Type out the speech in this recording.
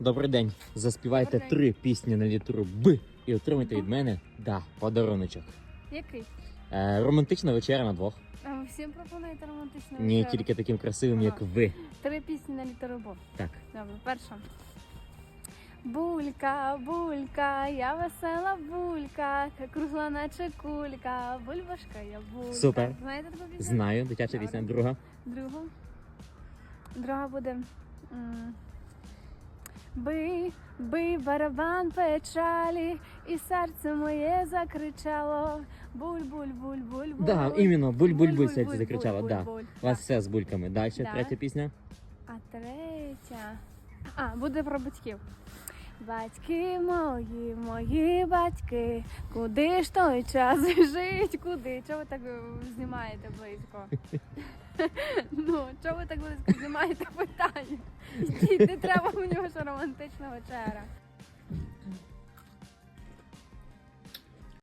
Добрий день. Заспівайте Добрий три пісні на літеру Б і отримайте від мене да, подаруночок. Який? Е, романтична вечеря на двох. А ви всім пропонуєте романтичну Ні, вечерю? тільки таким красивим, як ви. Три пісні на літеру Бо. Так. Добре, перша. Булька, булька, я весела булька, кругла наче кулька, бульбашка я булька. Супер. Знаєте таку пісню? Знаю, дитяча Добре. пісня. Друга. Другу. Друга буде. м, Бий, бий барабан печалі, і серце моє закричало. Буль, буль, буль, буль, буль. Да, іменно, буль-буль-буль серце закричала. Да. У вас все з бульками. Далі Да. третя пісня. А третя. А, буде про батьків. Батьки мої, мої батьки, куди ж той час жить? Куди? Чого ви так е, знімаєте близько? ну, чого ви так близько знімаєте питання? Не треба мені ваша романтична вечеря.